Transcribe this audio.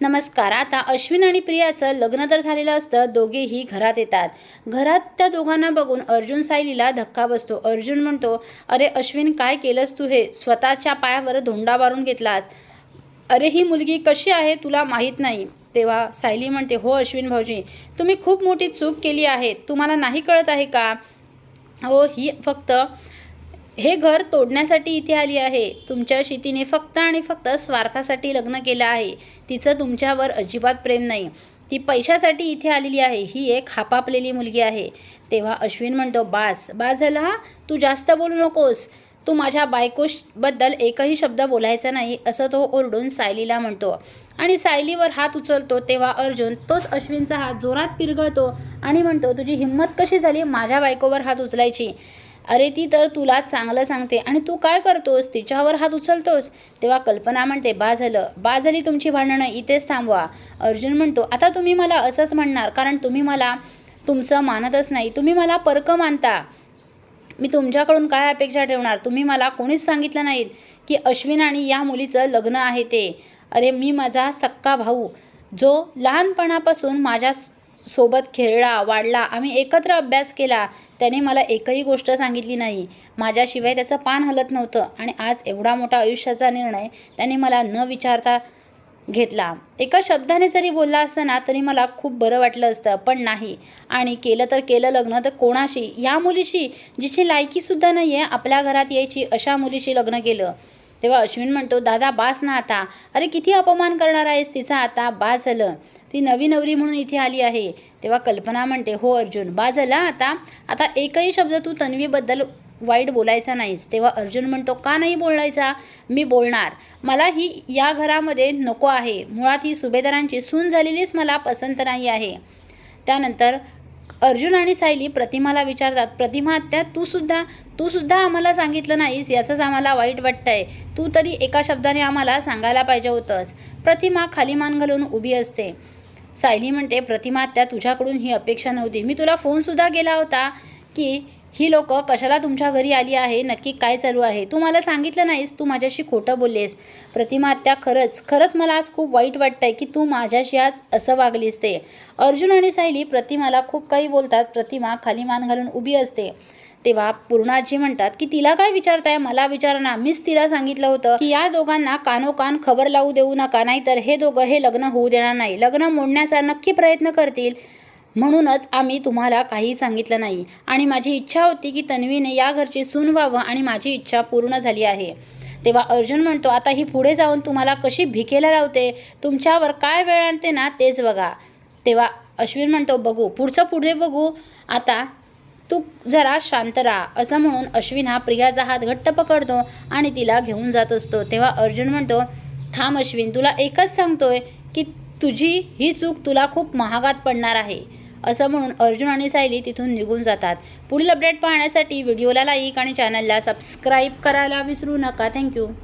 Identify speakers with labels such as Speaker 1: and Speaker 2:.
Speaker 1: नमस्कार आता अश्विन आणि प्रियाचं लग्न तर झालेलं असतं दोघेही घरात येतात. घरात त्या दोघांना बघून अर्जुन सायलीला धक्का बसतो. अर्जुन म्हणतो अरे अश्विन काय केलंस तू हे? स्वतःच्या पायावर धोंडा मारून घेतलास. अरे ही मुलगी कशी आहे तुला माहीत नाही. तेव्हा सायली म्हणते हो अश्विन भाऊजी तुम्ही खूप मोठी चूक केली आहे. तुम्हाला नाही कळत आहे का? हो ही फक्त हे घर तोडण्यासाठी इथे आली आहे. तुमच्याशी तिने फक्त आणि फक्त स्वार्थासाठी लग्न केलं आहे. तिचं तुमच्यावर अजिबात प्रेम नाही. ती पैशासाठी इथे आलेली आहे. ही एक हापापलेली मुलगी आहे. तेव्हा अश्विन म्हणतो बास बास झाला? हा तू जास्त बोलू नकोस. तू माझ्या बायकोबद्दल एकही शब्द बोलायचा नाही असं तो ओरडून सायलीला म्हणतो. आणि सायलीवर हात उचलतो तेव्हा अर्जुन तोच अश्विनचा हात जोरात पिरगळतो आणि म्हणतो तुझी हिंमत कशी झाली माझ्या बायकोवर हात उचलायची? अरे ती तर तुला चांगलं सांगते. आणि तू काय करतोस? तिच्यावर हात उचलतोस? तेव्हा कल्पना म्हणते बा झालं. बा झाली तुमची भांडणं. इथेच थांबवा. अर्जुन म्हणतो आता तुम्ही मला असंच म्हणणार. कारण तुम्ही मला तुमचं मानतच नाही. तुम्ही मला परक मानता. मी तुमच्याकडून काय अपेक्षा ठेवणार? तुम्ही मला कोणीच सांगितलं नाहीत की अश्विन आणि या मुलीचं लग्न आहे ते. अरे मी माझा सक्का भाऊ. जो लहानपणापासून माझ्या सोबत खेळला वाढला आम्ही एकत्र अभ्यास केला. त्याने मला एकही गोष्ट सांगितली नाही. माझ्याशिवाय त्याचं पान हलत नव्हतं आणि आज एवढा मोठा आयुष्याचा निर्णय त्याने मला न विचारता घेतला. एका शब्दाने जरी बोलला असताना तरी मला खूप बरं वाटलं असतं पण नाही. आणि केलं तर केलं लग्न तर कोणाशी? या मुलीशी जिची लायकीसुद्धा नाही आहे आपल्या घरात यायची अशा मुलीशी लग्न केलं. तेव्हा अश्विन म्हणतो दादा बास ना आता. अरे किती अपमान करणार आहेस तिचा आता? बास झालं. ती नवी नवरी म्हणून इथे आली आहे. तेव्हा कल्पना म्हणते हो अर्जुन बा झाला आता. आता एकही शब्द तू तन्वीबद्दल वाईट बोलायचा नाहीस. तेव्हा अर्जुन म्हणतो का नाही बोलायचा? मी बोलणार. मला ही या घरामध्ये नको आहे. मुळात ही सुभेदारांची सून झालेलीच मला पसंत नाही आहे. त्यानंतर अर्जुन आणि सायली प्रतिमाला विचारतात प्रतिमा त्या तू सुद्धा तू सुद्धा आम्हाला सांगितलं नाहीस याचंच आम्हाला वाईट वाटतंय. तू तरी एका शब्दाने आम्हाला सांगायला पाहिजे होतंस. प्रतिमा खाली मान घालून उभी असते. सायली म्हणते प्रतिमा त्या तुझ्याकडून ही अपेक्षा नव्हती. मी तुला फोनसुद्धा केला होता की ही लोक कशाला तुमच्या घरी आली आहे? नक्की काय चालू आहे? तू मला सांगितलं नाहीस तू माझ्याशी खोटं बोललेस. प्रतिमा आत्या खरंच. खरंच मला आज खूप वाईट वाटतंय की तू माझ्याशी आज असं वागलीस ते. अर्जुन आणि सायली प्रतिमाला खूप काही बोलतात. प्रतिमा खाली मान घालून उभी असते. तेव्हा पूर्णाजी म्हणतात की तिला काय विचारताय? मला विचारणा. ना मीच तिला सांगितलं होतं की या दोघांना कानोकान खबर लावू देऊ नका नाहीतर हे दोघं हे लग्न होऊ देणार नाही. लग्न मोडण्याचा नक्की प्रयत्न करतील. म्हणूनच आम्ही तुम्हाला काही सांगितलं नाही. आणि माझी इच्छा होती की तन्वीने या घरची सून व्हावं आणि माझी इच्छा पूर्ण झाली आहे. तेव्हा अर्जुन म्हणतो आता ही पुढे जाऊन तुम्हाला कशी भिकेला लावते? तुमच्यावर काय वेळ आणते ना तेच बघा. तेव्हा अश्विन म्हणतो बघू पुढचं पुढे बघू. आता तू जरा शांत राहा. असं म्हणून अश्विन हा प्रियाचा हात घट्ट पकडतो आणि तिला घेऊन जात असतो. तेव्हा अर्जुन म्हणतो थांब अश्विन तुला एकच सांगतोय की तुझी ही चूक तुला खूप महागात पडणार आहे. असं म्हणून अर्जुन आणि सायली तिथून निघून जातात. पुढील अपडेट पाहण्यासाठी व्हिडिओला लाईक आणि चॅनलला सबस्क्राईब करायला विसरू नका. थँक्यू